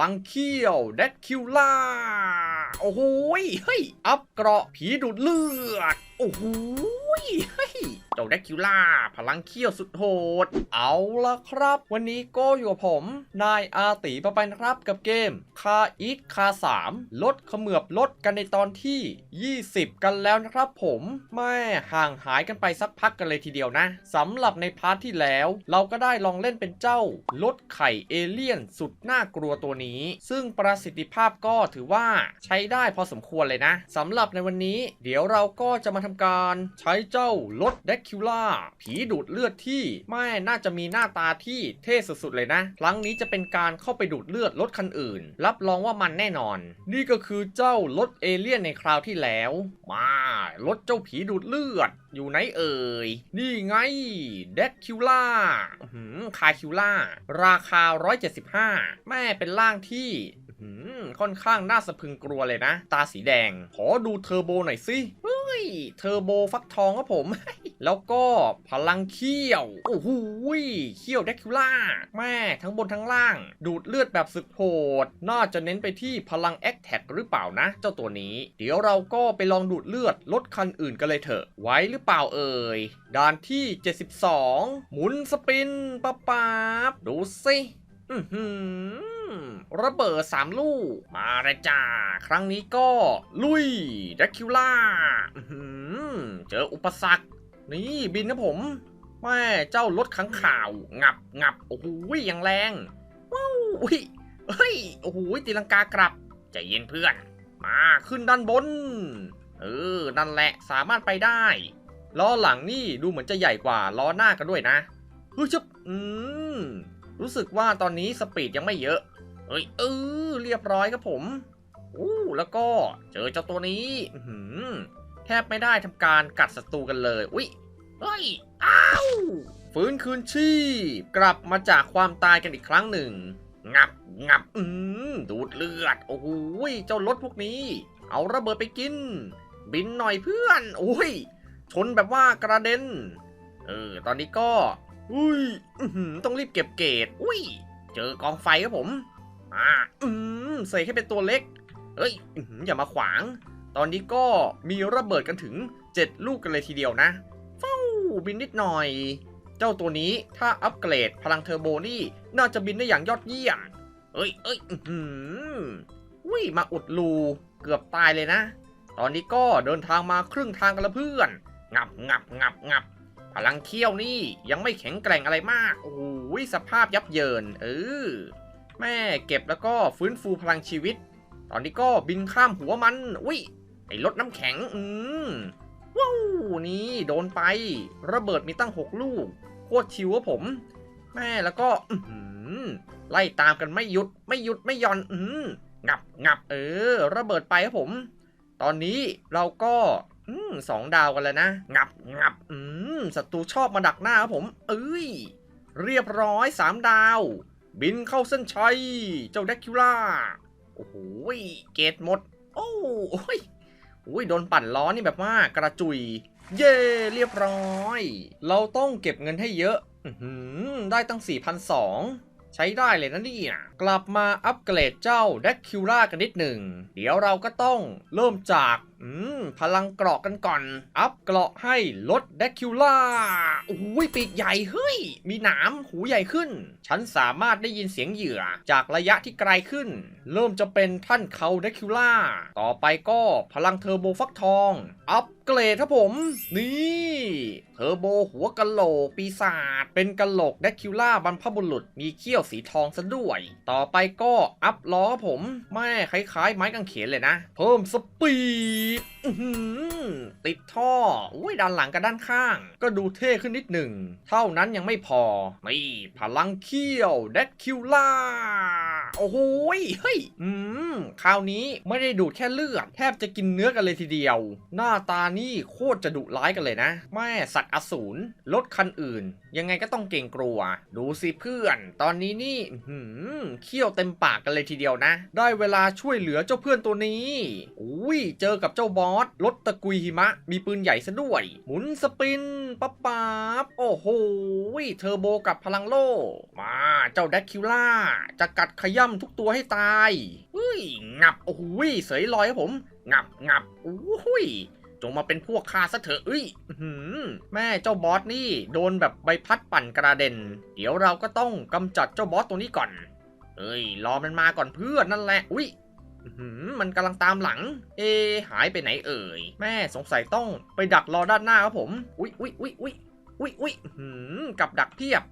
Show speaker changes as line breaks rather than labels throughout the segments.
ลังเขี้ยวเดดคิวล่า โอ้โหยเฮ้ย อัพเกราะผีดูดเลือด โอ้โหยเฮ้ย จ้าเดคิวล่าพลังเขี้ยวสุดโหด เอาละครับ วันนี้ก็อยู่กับผม นายอาตีปะไปนะครับกับเกมคาอีทคา3ลดเขมือบลดกันในตอนที่ 20 กันแล้วนะครับผมแม่ห่างหายกันไปสักพักกันเลยทีเดียวนะสำหรับในพาร์ทที่แล้ว เราก็ได้ลองเล่นเป็นเจ้าลดไข่เอเลี่ยนสุดน่ากลัวตัวนี้ ซึ่งประสิทธิภาพก็ถือว่าใช้ได้พอสมควรเลยนะสำหรับในวันนี้ เดี๋ยวเราก็จะมาทำการใช้เจ้าลดเดควล่าผีดูดเลือดที่ไม่น่าจะมีหน้าตาที่เท่สุดๆเลยนะ ครั้งนี้จะเป็นการเข้าไปดูดเลือดรถคันอื่น รับรองว่ามันแน่นอน นี่ก็คือเจ้ารถเอเลี่ยนในคราวที่แล้ว มารถเจ้าผีดูดเลือดอยู่ไหนเอ่ย นี่ไงเดคิวล่าคาคิวล่า ราคา 175 แม่เป็นร่างที่ค่อนข้างน่าสะพรึงกลัวเลยนะ ตาสีแดง ขอดูเทอร์โบหน่อยสิ ยเทอร์โบฟักทองครับผม แล้วก็พลังเขี้ยว โอ้โหยเขี้ยวเดคิวล่า แม่ทั้งบนทั้งล่าง ดูดเลือดแบบสึกโหด น่าจะเน้นไปที่พลังแอคแท็กหรือเปล่านะ เจ้าตัวนี้ เดี๋ยวเราก็ไปลองดูดเลือดรถคันอื่นกันเลยเถอะ ไว้หรือเปล่าเอ่ย ด่านที่ 72 หมุนสปินป๊าป๊าบดูสิ อือหือ ระเบิดสามลูก มาเลยจ้า ครั้งนี้ก็ลุยเดคิวล่าเจออุปสรรค นี่บินนะผมแม่เจ้ารถขังข่าว งับงับโอ้โหอย่างแรง ว้าวเฮ้ยโอ้โหตีลังกากลับใจเย็นเพื่อน มาขึ้นด้านบน เออ นั่นแหละสามารถไปได้ ล้อหลังนี่ดูเหมือนจะใหญ่กว่าล้อหน้ากันด้วยนะเฮ้ยจับอืมรู้สึกว่าตอนนี้สปีดยังไม่เยอะ เอ้ยเออเรียบร้อยครับผมอู้แล้วก็เจอเจ้าตัวนี้หือแทบไม่ได้ทำการกัดศัตรูกันเลย อุ้ยเฮ้ยอ้าวฟื้นคืนชีพกลับมาจากความตายกันอีกครั้งหนึ่ง งับงับอืมดูดเลือด โอ้โหยเจ้ารถพวกนี้ เอาระเบิดไปกิน บินหน่อยเพื่อนโอ้ยชนแบบว่ากระเด็น เออ ตอนนี้ก็ อุ้ยอื้อหือต้องรีบเก็บเกรดอุ้ย เจอกองไฟครับผม อืมใส่ให้เป็นตัวเล็กเอ้ยอย่ามาขวาง ตอนนี้ก็มีระเบิดกันถึง 7 ลูกกันเลยทีเดียวนะฟ้าบินนิดหน่อย เจ้าตัวนี้ถ้าอัปเกรดพลังเทอร์โบนี่น่าจะบินได้อย่างยอดเยี่ยม เอ้ยเอ้ยอื้อหืออุ้ยมาอุดรูเกือบตายเลยนะ ตอนนี้ก็เดินทางมาครึ่งทางกันแล้วเพื่อน งับงับงับงับพลังเขี้ยวนี่ยังไม่แข็งแกร่งอะไรมาก โอ้โหสภาพยับเยิน เออ แม่เก็บแล้วก็ฟื้นฟูพลังชีวิต ตอนนี้ก็บินข้ามหัวมันอุ้ยไอ้รถน้ำแข็ง อืมว้าวนี่โดนไป ระเบิดมีตั้งหกลูก โคตรชิวอะผม แม่แล้วก็อืไล่ตามกันไม่หยุดไม่หยุดไม่หย่อน อืมงับงับเออ ระเบิดไปครับผม ตอนนี้เราก็อืมสองดาวกันแล้วนะ งับงับอืมศัตรูชอบมาดักหน้าครับผม เอ้ย เรียบร้อยสามดาว บินเข้าเส้นชัย เจ้าเดคิวล่า โอ้โหเกตหมดโอ้โอ้ยโอ้ยโดนปั่นล้อนี่แบบว่ากระจุย เย่เรียบร้อย เราต้องเก็บเงินให้เยอะอได้ตั้ง 4,200 ใช้ได้เลยนะนี่กลับมาอัปเกรดเจ้าเดคิวล่ากันนิดหนึ่ง เดี๋ยวเราก็ต้องเริ่มจากอืม พลังเกราะกันก่อน อัพเกราะให้ลดเดคิวล่าโอ้ยปีกใหญ่เฮ้ย มีหนามหูใหญ่ขึ้น ฉันสามารถได้ยินเสียงเหยื่อ จากระยะที่ไกลขึ้น เริ่มจะเป็นท่านเขาเดคิวล่า ต่อไปก็พลังเทอร์โบฟักทอง อัปเกรดครับผม นี่เทอร์โบหัวกะโหลกปีศาจเป็นกะโหลกเดคิวล่าบรรพบุรุษมีเขี้ยวสีทองซะด้วย ต่อไปก็อัพล้อครับผมแม่คล้ายๆ ไม้กางเขนเลยนะ เพิ่มสปีดติดท่อ อุ้ยด้านหลังกับด้านข้าง ก็ดูเท่ขึ้นนิดหนึ่ง เท่านั้นยังไม่พอ นี่ พลังเขี้ยวเดคิวล่า โอ้โหเฮ้ย อืม คราวนี้ไม่ได้ดูดแค่เลือด แทบจะกินเนื้อกันเลยทีเดียว หน้าตานี่โคตรจะดุร้ายกันเลยนะ แม่สัตว์อสูรรถคันอื่น ยังไงก็ต้องเก่งกลัว ดูสิเพื่อน ตอนนี้นี่อื้อหือเขี้ยวเต็มปากกันเลยทีเดียวนะ ได้เวลาช่วยเหลือเจ้าเพื่อนตัวนี้อุ้ยเจอกับเจ้าบอสรถตะกุยหิมะ มีปืนใหญ่ซะด้วย หมุนสปินปั๊บปั๊บโอ้โหเทอร์โบกับพลังโล มาเจ้าแดกคิวล่าจะกัดขยย่ำทุกตัวให้ตายเฮ้ยงับโอ้โหยเสยลอยครับผม งับงับโอ้โหยจงมาเป็นพวกข้าซะเถอะเอ้ยหือแม่เจ้าบอสนี่ โดนแบบใบพัดปั่นกระเด็น เดี๋ยวเราก็ต้องกำจัดเจ้าบอสตัวนี้ก่อน เอ้ย รอมันมาก่อนเพื่อนนั่นแหละ อุ้ยหือมันกำลังตามหลัง เอ หายไปไหนเอ่ย แม่สงสัยต้องไปดักรอด้านหน้าครับผม อุ้ยอุ้ยอุ้ยอุ้ยอุ้ยอุ้ยหือกับดักเพียบ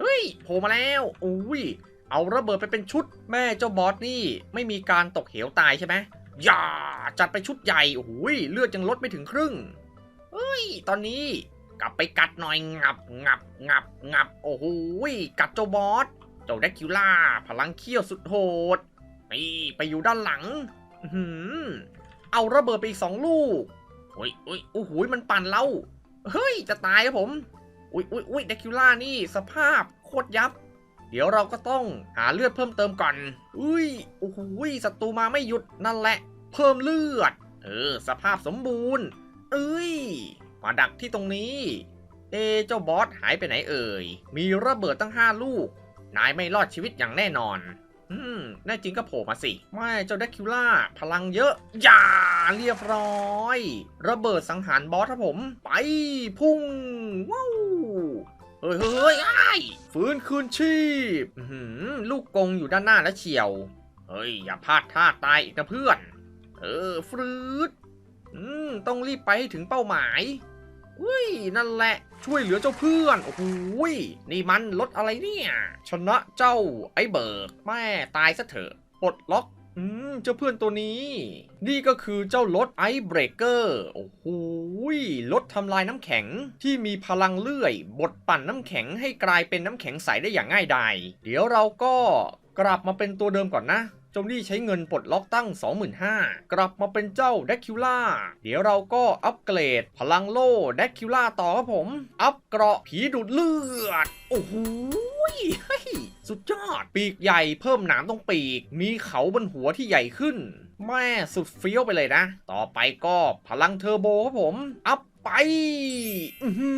เฮ้ย โผล่มาแล้ว อุ้ย เอาระเบิดไปเป็นชุดแม่เจ้าบอสนี่ ไม่มีการตกเหวตายใช่ไหมอย่าจัดไปชุดใหญ่โอ้โหยเลือดยังลดไม่ถึงครึ่งเฮ้ย ตอนนี้กลับไปกัดหน่อยงับงับงับงับโอ้โหกัดเจ้าบอสเจ้าแดกคิล่าพลังเขี้ยวสุดโหดนี่ไปอยู่ด้านหลังอื้อหืเอาระเบิดไปอีกสองลูกโอ้ยโอ้ยโอ้โหมันปั่นเราเฮ้ยจะตายครับผมอุ้ยอุ้ยอุ้ยเดคิล่านี่สภาพโคตรยับ เดี๋ยวเราก็ต้องหาเลือดเพิ่มเติมก่อน อุ้ย โอ้โหศัตรูมาไม่หยุดนั่นแหละ เพิ่มเลือด เออ สภาพสมบูรณ์ เอ้ย มาดักที่ตรงนี้ เอเจ้าบอสหายไปไหนเอ่ย มีระเบิดตั้งห้าลูก นายไม่รอดชีวิตอย่างแน่นอน อืม แน่จริงก็โผล่มาสิ ไม่เจ้าเดคิวล่า พลังเยอะ อย่าเรียบร้อย ระเบิดสังหารบอสครับผม ไปพุ่งว้าว เฮ้ยเฮ้ยไอ้ฟื้นคืนชีพลูกกงอยู่ด้านหน้าแล้วเฉียว เฮ้ย อย่าพลาดท่าตายอีกนะเพื่อน เออฟืดอืมต้องรีบไปให้ถึงเป้าหมายอุ้ยนั่นแหละช่วยเหลือเจ้าเพื่อนโอ้โหยนี่มันรถอะไรเนี่ย ชนะเจ้าไอ้เบิร์กแม่ตายซะเถอะปลดล็อก อืม เจ้าเพื่อนตัวนี้ นี่ก็คือเจ้ารถไอเบรกเกอร์ โอ้โหรถทำลายน้ำแข็งที่มีพลังเลื่อย บดปั่นน้ำแข็งให้กลายเป็นน้ำแข็งใสได้อย่างง่ายดาย เดี๋ยวเราก็กลับมาเป็นตัวเดิมก่อนนะจ้านี่ใช้เงินปลดล็อกตั้ง 25,000 กลับมาเป็นเจ้าแดกคิวล่า เดี๋ยวเราก็อัปเกรด พลังโล่แดกคิวล่าต่อครับผม อัปเกราะผีดูดเลือด โอ้โห้ยสุดยอด ปีกใหญ่เพิ่มหนามตรงปีก มีเขาบนหัวที่ใหญ่ขึ้น แม่สุดเฟี้ยวไปเลยนะ ต่อไปก็พลังเทอร์โบครับผม อัพไปอือหื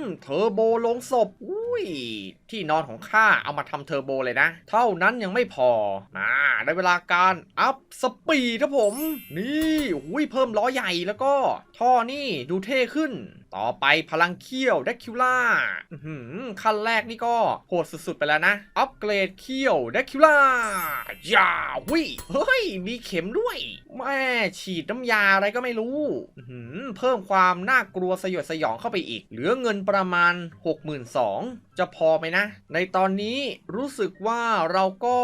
อเทอร์โบลงศพ อุ้ย ที่นอนของข้าเอามาทำเทอร์โบเลยนะ เท่านั้นยังไม่พอมาได้เวลาการอัพสปีดครับผม นี่ อุ้ย เพิ่มล้อใหญ่แล้วก็ ท่อนี่ดูเท่ขึ้นต่อไปพลังเขี้ยวแดคิวล่าขั้นแรกนี่ก็โหดสุดๆไปแล้วนะ อัปเกรดเขี้ยวแดคิวล่าย่าวิเฮ้ย มีเข็มด้วยแม่ฉีดน้ำยาอะไรก็ไม่รู้เพิ่มความน่ากลัวสยดสยองเข้าไปอีก เหลือเงินประมาณ 62,000จะพอไหมนะ ในตอนนี้รู้สึกว่าเราก็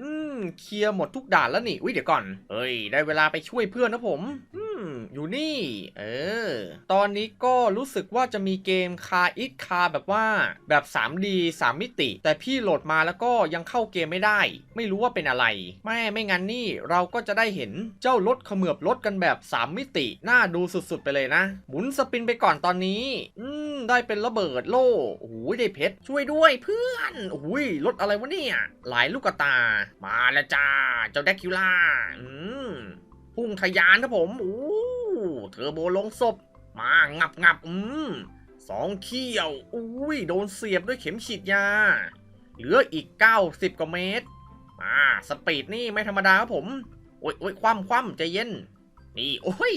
อืมเคลียร์หมดทุกด่านแล้วนี่วิเดี๋ยวก่อน เฮ้ย ได้เวลาไปช่วยเพื่อนนะผม อืม อยู่นี่ เออ ตอนนี้ก็รู้สึกว่าจะมีเกมคาอิทคาแบบว่าแบบ 3D 3 มิติ แต่พี่โหลดมาแล้วก็ยังเข้าเกมไม่ได้ ไม่รู้ว่าเป็นอะไร แม่ไม่งั้นนี่เราก็จะได้เห็นเจ้ารถเขมือบรถกันแบบ 3 มิติ น่าดูสุดๆ ไปเลยนะ หมุนสปินไปก่อนตอนนี้ อืม ได้เป็นระเบิดโล่โอ้โหได้เพชรช่วยด้วยเพื่อนโอ้โหรถอะไรวะเนี่ย หลายลูกกระตามาแล้วจ้า เจ้าแดกคิวล่าอืมพุ่งทะยานครับผมโอ้เทอร์โบลงศพ มางับงับอืมสองเขี้ยว อุ้ย โดนเสียบด้วยเข็มฉีดยา เหลืออีก 90 กว่าเมตรมาสปีดนี่ไม่ธรรมดาครับผม โอ้ยโอ้ยคว่ำคว่ำใจเย็น นี่ โอ้ย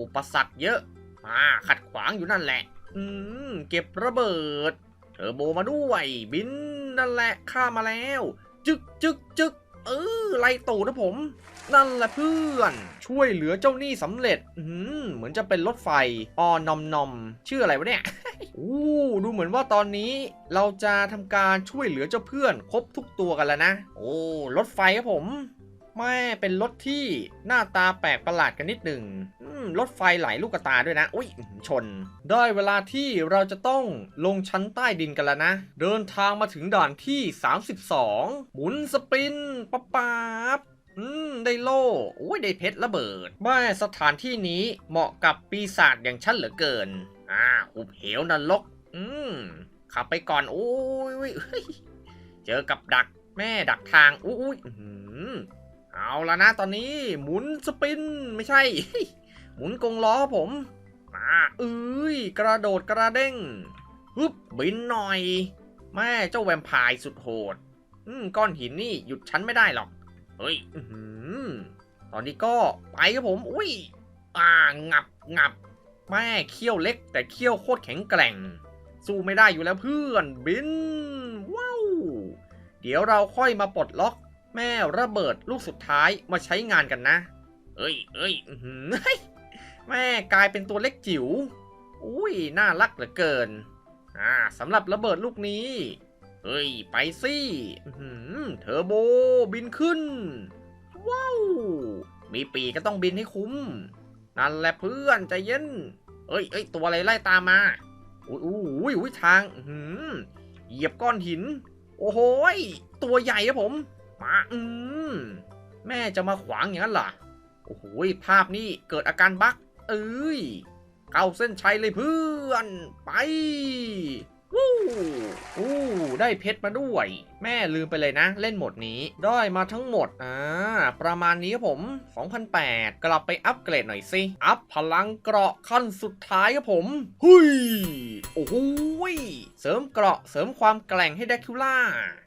อุปสรรคเยอะมาขัดขวางอยู่นั่นแหละ อืม เก็บระเบิด เทอร์โบมาด้วย บินนั่นแหละ ข้ามาแล้ว จึกจึกจึกเออไล่ตูนะผม นั่นแหละเพื่อน ช่วยเหลือเจ้าหนี้สำเร็จอืมเหมือนจะเป็นรถไฟออนอมนอมชื่ออะไรวะเนี่ยอู้ดูเหมือนว่าตอนนี้เราจะทำการช่วยเหลือเจ้าเพื่อน ครบทุกตัวกันแล้วนะ โอ้รถไฟครับผมแม่เป็นรถที่หน้าตาแปลกประหลาดกันนิดหนึ่ง รถไฟไหลลูกกตาด้วยนะ อุ้ยชน ได้เวลาที่เราจะต้องลงชั้นใต้ดินกันแล้วนะ เดินทางมาถึงด่านที่ 32 หมุนสปินป๊าป๊าบอืม ได้โล่โอ้ยได้เพชรระเบิดแม่สถานที่นี้เหมาะกับปีศาจอย่างฉันเหลือเกิน อ่าหุบเหวนรก อืม ขับไปก่อน โอ้ยเฮ้ยเจอกับดักแม่ดักทางอุ้ยเอาละนะตอนนี้หมุนสปินไม่ใช่ หมุนกงล้อครับผมมาเอ้ยกระโดดกระเด้งฮึบบินหน่อยแม่เจ้าแวมไพร์สุดโหดอืมก้อนหินนี่หยุดฉันไม่ได้หรอก เฮ้ยอื้อหือตอนนี้ก็ไปครับผม อุ้ย อ่างับงับแม่เขี้ยวเล็ก แต่เขี้ยวโคตรแข็งแกร่ง สู้ไม่ได้อยู่แล้วเพื่อนบิน ว้าว เดี๋ยวเราค่อยมาปลดล็อก แม่ระเบิดลูกสุดท้ายมาใช้งานกันนะ เอ้ยเอ้ยเฮ้ย แม่กลายเป็นตัวเล็กจิ๋ว อุ้ย น่ารักเหลือเกิน อ่าสำหรับระเบิดลูกนี้ เฮ้ย ไปสิเทอร์โบบินขึ้น ว้าว มีปีกก็ต้องบินให้คุ้ม นั่นแหละเพื่อนใจเย็น เอ้ยเอ้ยตัวอะไรไล่ตามมาอุ้ยอุ้ยอุ้ยทางหือเหยียบก้อนหิน โอ้โหตัวใหญ่ครับผม มาอืมแม่จะมาขวางอย่างนั้นเหรอโอ้โหภาพนี้เกิดอาการบั๊ก เอ้ยเข้าเส้นชัยเลยเพื่อน ไปวู้อู้ได้เพชรมาด้วย แม่ลืมไปเลยนะ เล่นหมดนี้ ได้มาทั้งหมด อ่า ประมาณนี้ครับผม 2008 กลับไปอัปเกรดหน่อยสิ อัพพลังเกราะขั้นสุดท้ายครับผม หุย โอ้โหเสริมเกราะเสริมความแกร่งให้แดคิล่า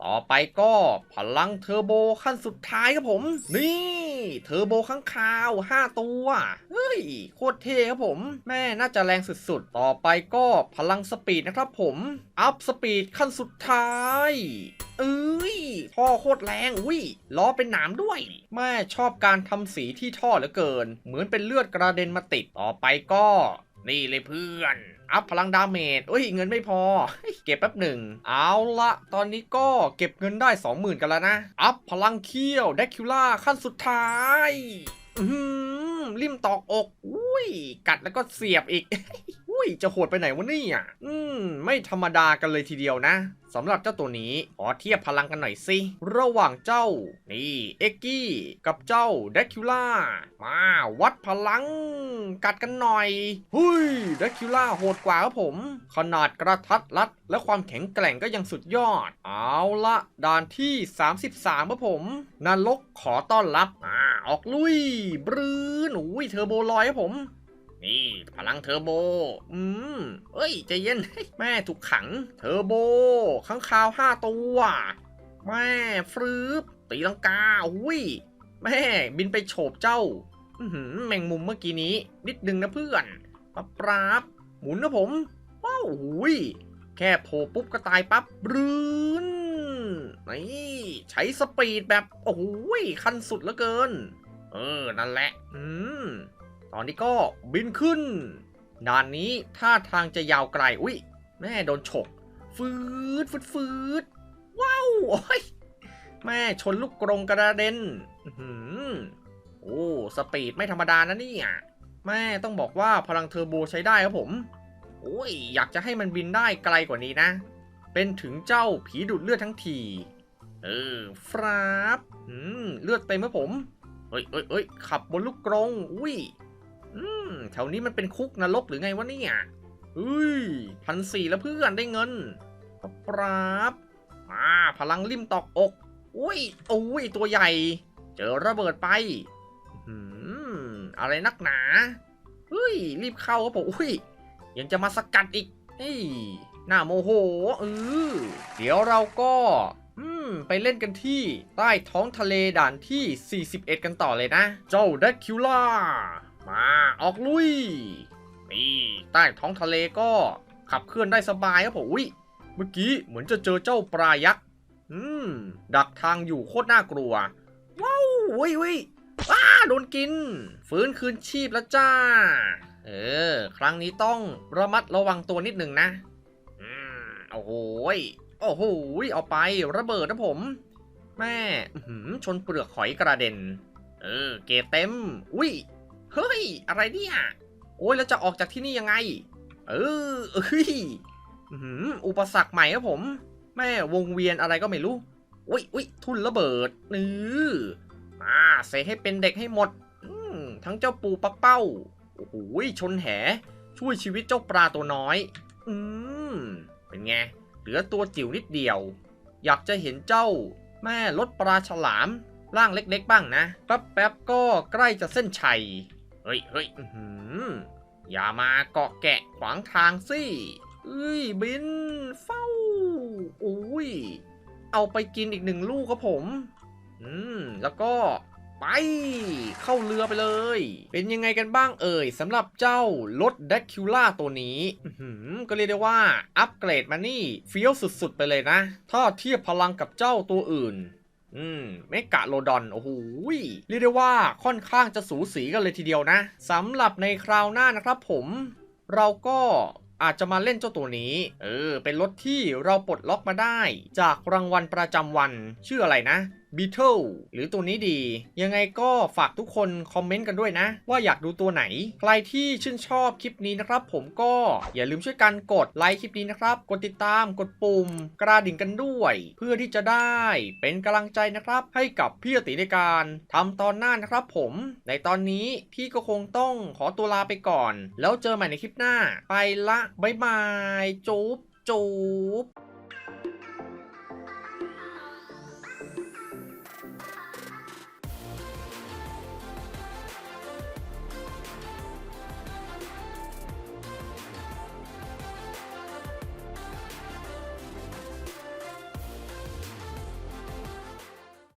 ต่อไปก็พลังเทอร์โบขั้นสุดท้ายครับผม นี่ เทอร์โบข้างคาว 5 ตัว เฮ้ย โคตรเท่ครับผม แม่น่าจะแรงสุดๆ ต่อไปก็พลังสปีดนะครับผม อัพสปีดขั้นสุดท้าย เอ้ย ท่อโคตรแรงอุ้ยล้อเป็นหนามด้วย แม่ชอบการทำสีที่ท่อเหลือเกิน เหมือนเป็นเลือดกระเด็นมาติด ต่อไปก็ นี่เลยเพื่อน อัพพลังดาเมจเอ้ย เงินไม่พอ เก็บแป๊บหนึ่ง เอาละตอนนี้ก็เก็บเงินได้ 20,000 กันแล้วนะ อัพพลังเคี้ยวเดคิล่าขั้นสุดท้ายอือหือริมตอกอก อุ้ย กัดแล้วก็เสียบอีก ยจะโหดไปไหนวะนี่ยอืม ไม่ธรรมดากันเลยทีเดียวนะสำหรับเจ้าตัวนี้ ขอเทียบพลังกันหน่อยสิ ระหว่างเจ้า นี่ เอ็กกี้ กับเจ้าเดคิล่า มาวัดพลัง กัดกันหน่อย หุยเดคิล่าโหดกว่าครับผม ขนาดกระทัดรัด และความแข็งแกร่งก็ยังสุดยอด เอาละด่านที่ 33ครับผมนรกขอต้อนรับ อ่า ออกลุย บรื้นอุ้ยเทอร์โบลอยครับผม นี่พลังเทอร์โบ อืม เอ้ยใจเย็น แม่ถูกขัง เทอร์โบข้างคาวห้าตัว แม่ฟืบตีลังกา อุ้ย แม่บินไปโฉบเจ้าอือหือแมงมุมเมื่อกี้นี้ นิดนึงนะเพื่อนปับปราบ หมุนนะผม ว้าวหุยแค่โผล่ปุ๊บก็ตายปั๊บรื้นนี่ใช้สปีดแบบ โอ้โหขั้นสุดเหลือเกิน เออ นั่นแหละ อืม ตอนนี้ก็บินขึ้นด่านนี้ท่าทางจะยาวไกล อุ้ยแม่โดนฉก ฟืดฟืดฟืดว้าวโอ้ยแม่ชนลูกกรงกระเด็นอือหือโอ้สปีดไม่ธรรมดานะเนี่ยแม่ต้องบอกว่าพลังเทอร์โบใช้ได้ครับผม โอ้ย อยากจะให้มันบินได้ไกลกว่านี้นะ เป็นถึงเจ้าผีดูดเลือดทั้งที เออฟราบอืม เลือดเต็มครับผมเอ้ยเอ้ยเอ้ยขับบนลูกกรง อุ้ย อืมแถวนี้มันเป็นคุกนรกหรือไงวะเนี่ยเฮ้ยพันสี่แล้วเพื่อนได้เงินปราบมาพลังริมตอกอก อุ้ยโอ้ยตัวใหญ่ เจอระเบิดไปอืมอะไรนักหนาเฮ้ยรีบเข้าครับผมอุ้ยยังจะมาสกัดอีกเฮ้ยหน้าโมโหเออเดี๋ยวเราก็อืมไปเล่นกันที่ใต้ท้องทะเลด่านที่ 41 กันต่อเลยนะ เจ้าเดคิวล่า มาออกลุยนี่ใต้ท้องทะเลก็ขับเคลื่อนได้สบายครับผมอุ้ยเมื่อกี้เหมือนจะเจอเจ้าปลายักษ์อืมดักทางอยู่โคตรน่ากลัว ว้าวอุ้ยอุ้ยว้าโดนกิน ฟื้นคืนชีพแล้วจ้า เออ ครั้งนี้ต้องระมัดระวังตัวนิดหนึ่งนะอืมโอ้โหโอ้โหยเอาไประเบิดนะผม แม่หือชนเปลือกหอยกระเด็น เออ เกเต็ม อุ้ย เฮ้ย อะไรเนี่ย โอ้ยแล้วจะออกจากที่นี่ยังไง เออเอ้ยอุปสรรคใหม่ครับผม แม่วงเวียนอะไรก็ไม่รู้ อุ้ยอุ้ยทุนระเบิดนืออ่าเซให้เป็นเด็กให้หมดมทั้งเจ้าปูปักเป้า โอ้โหชนแห ช่วยชีวิตเจ้าปลาตัวน้อย อืม เป็นไง เหลือตัวจิ๋วนิดเดียว อยากจะเห็นเจ้า แม่ลดปลาฉลามร่างเล็กๆบ้างนะ แป๊บๆก็ใกล้จะเส้นชัย เฮ้ยเฮ้ยอื้อหืออย่ามาเกาะแกะขวางทางสิเอ้ยบินเฝ้าอุ้ยเอาไปกินอีกหนึ่งลูกครับผม อืม แล้วก็ไป เข้าเรือไปเลย เป็นยังไงกันบ้างเอ่ยสำหรับเจ้ารถแดคิวล่าตัวนี้อื้อหือก็เรียกได้ว่า อัปเกรดมานี่เฟี้ยวสุดๆ ไปเลยนะ ถ้าเทียบพลังกับเจ้าตัวอื่น อืมเมกะโลดอนโอ้โหเรียกได้ว่าค่อนข้างจะสูสีกันเลยทีเดียวนะสำหรับในคราวหน้านะครับผมเราก็อาจจะมาเล่นเจ้าตัวนี้ เออ เป็นรถที่เราปลดล็อกมาได้ จากรางวัลประจำวัน ชื่ออะไรนะ Beetle หรือตัวนี้ดี ยังไงก็ฝากทุกคนคอมเมนต์กันด้วยนะ ว่าอยากดูตัวไหน ใครที่ชื่นชอบคลิปนี้นะครับ ผมก็อย่าลืมช่วยกันกดไลค์คลิปนี้นะครับ กดติดตามกดปุ่มกระดิ่งกันด้วย เพื่อที่จะได้เป็นกำลังใจนะครับ ให้กับพี่อติในการทำตอนหน้านะครับ ผมในตอนนี้พี่ก็คงต้องขอตัวลาไปก่อน แล้วเจอใหม่ในคลิปหน้า ไปละบ๊ายบายจุ๊บจุ๊บ